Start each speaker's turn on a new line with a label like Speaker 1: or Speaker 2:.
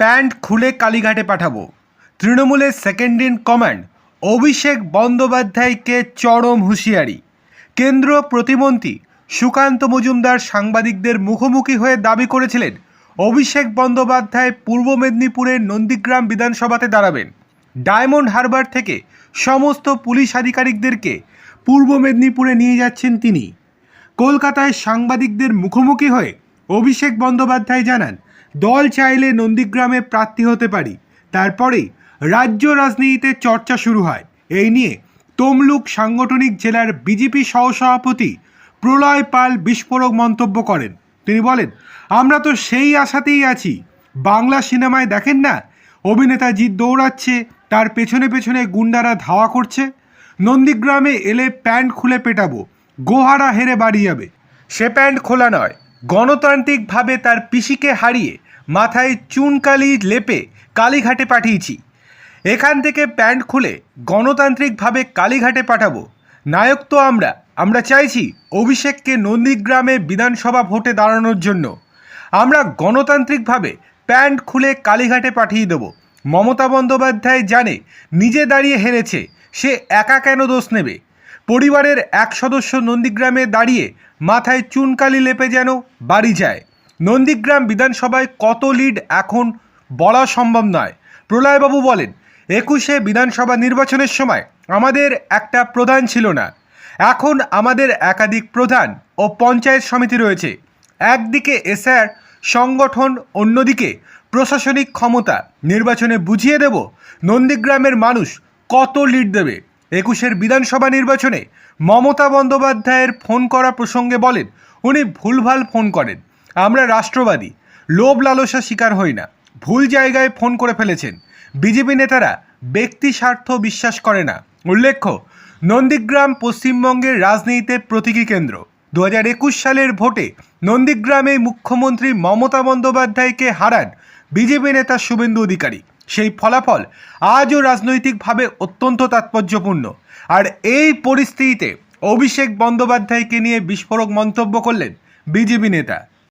Speaker 1: Pant খুলে কালীঘাটে পাঠাবো। তৃণমূলের সেকেন্ড ইন কমান্ড অভিষেক বন্দ্যোপাধ্যায়কে চরম হুঁশিয়ারি। কেন্দ্র প্রতিমন্ত্রী সুকান্ত মজুমদার সাংবাদিকদের মুখোমুখি হয়ে দাবি করেছিলেন, অভিষেক বন্দ্যোপাধ্যায় পূর্ব মেদিনীপুরের নন্দীগ্রাম বিধানসভাতে দাঁড়াবেন। ডায়মন্ড হারবার থেকে সমস্ত পুলিশ আধিকারিকদেরকে পূর্ব মেদিনীপুরে নিয়ে যাচ্ছেন তিনি। কলকাতায় সাংবাদিকদের মুখোমুখি হয়ে অভিষেক বন্দ্যোপাধ্যায় জানান দল চাইলে নন্দীগ্রামে প্রার্থী হতে পারি। তারপরেই রাজ্য রাজনীতিতে চর্চা শুরু হয়। এই নিয়ে তমলুক সাংগঠনিক জেলার বিজেপি সহসভাপতি প্রলয় পাল বিস্ফোরক মন্তব্য করেন। তিনি বলেন, আমরা তো সেই আশাতেই আছি। বাংলা সিনেমায় দেখেন না? অভিনেতা জিৎ দৌড়াচ্ছে, তার পেছনে পেছনে গুন্ডারা ধাওয়া করছে। নন্দীগ্রামে এলে প্যান্ট খুলে পেটাবো, গোহারা হেরে বাড়ি যাবে। সে প্যান্ট খোলা নয়। গণতান্ত্রিকভাবে তার পিসিকে হারিয়ে মাথায় চুনকালি লেপে কালীঘাটে পাঠিয়েছি। এখান থেকে প্যান্ট খুলে গণতান্ত্রিকভাবে কালীঘাটে পাঠাবো। নায়ক তো আমরা। আমরা চাইছি অভিষেককে নন্দীগ্রামে বিধানসভা ভোটে দাঁড়ানোর জন্য। আমরা গণতান্ত্রিকভাবে প্যান্ট খুলে কালীঘাটে পাঠিয়ে দেব। মমতা বন্দ্যোপাধ্যায় জানে, নিজে দাঁড়িয়ে হেরেছে, সে একা কেন দোষ নেবে? পরিবারের এক সদস্য নন্দীগ্রামে দাঁড়িয়ে মাথায় চুনকালি লেপে যেন বাড়ি যায়। নন্দীগ্রাম বিধানসভায় কত লিড এখন বলা সম্ভব নয়। প্রলয়বাবু বলেন, একুশে বিধানসভা নির্বাচনের সময় আমাদের একটা প্রধান ছিল না। এখন আমাদের একাধিক প্রধান ও পঞ্চায়েত সমিতি রয়েছে। একদিকে এসআর সংগঠন, অন্যদিকে প্রশাসনিক ক্ষমতা। নির্বাচনে বুঝিয়ে দেব, নন্দীগ্রামের মানুষ কত লিড দেবে। একুশের বিধানসভা নির্বাচনে মমতা বন্দ্যোপাধ্যায়ের ফোন করা প্রসঙ্গে বলেন, উনি ভুলভাল ফোন করেন। আমরা রাষ্ট্রবাদী। লোভ লালসা শিকার হই না। ভুল জায়গায় ফোন করে ফেলেছেন। বিজেপি নেতারা ব্যক্তি স্বার্থ বিশ্বাস করে না। উল্লেখ্য, নন্দীগ্রাম পশ্চিমবঙ্গের রাজনীতিতে প্রতীকী কেন্দ্র। দু হাজার একুশ সালের ভোটে নন্দীগ্রামে মুখ্যমন্ত্রী মমতা বন্দ্যোপাধ্যায়কে হারান বিজেপি নেতা শুভেন্দু অধিকারী। সেই ফলাফল আজও রাজনৈতিকভাবে অত্যন্ত তাৎপর্যপূর্ণ। আর এই পরিস্থিতিতে অভিষেক বন্দ্যোপাধ্যায়কে নিয়ে বিস্ফোরক মন্তব্য করলেন বিজেপি নেতা।